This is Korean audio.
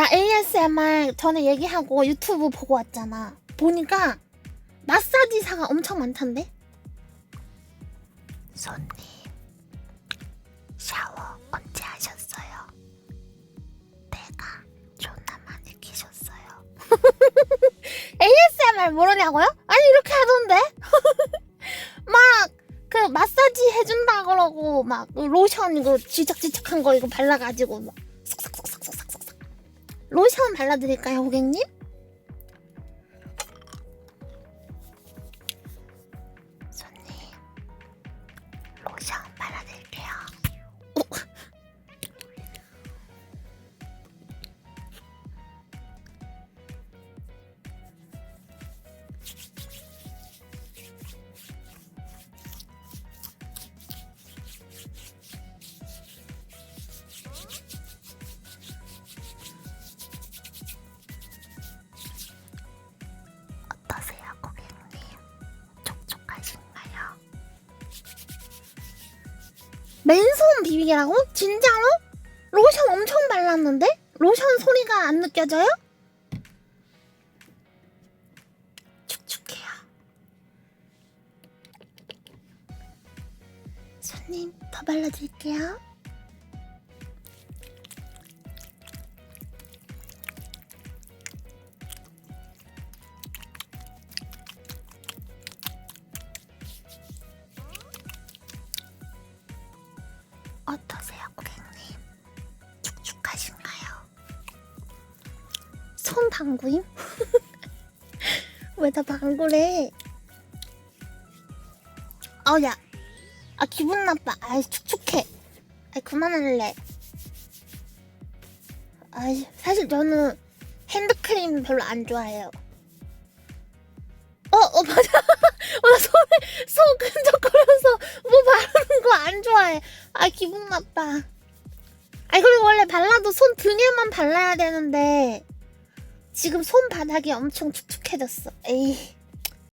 나 ASMR 전에 얘기하고 유튜브 보고 왔잖아. 보니까 마사지사가 엄청 많던데? 손님, 샤워 언제 하셨어요? 내가 존나 많이 끼셨어요. ASMR 모르냐고요? 아니, 이렇게 하던데? 막, 그, 마사지 해준다 그러고, 막, 그 로션 이거 지적지적한 거 이거 발라가지고, 막, 싹싹싹싹싹싹싹. 로션 발라드릴까요, 고객님? 맨손 비비기라고? 진짜로? 로션 엄청 발랐는데? 로션 소리가 안 느껴져요? 축축해요. 손님, 더 발라드릴게요. 손 방구임? 왜 다 방구래? 어, 야. 아, 기분 나빠. 아이, 축축해. 아이, 그만할래. 아이, 사실 저는 핸드크림 별로 안 좋아해요. 어, 어, 맞아. 어, 나 손에, 손 끈적거려서 뭐 바르는 거 안 좋아해. 아, 기분 나빠. 아이, 그리고 원래 발라도 손 등에만 발라야 되는데, 지금 손 바닥이 엄청 축축해졌어. 에이.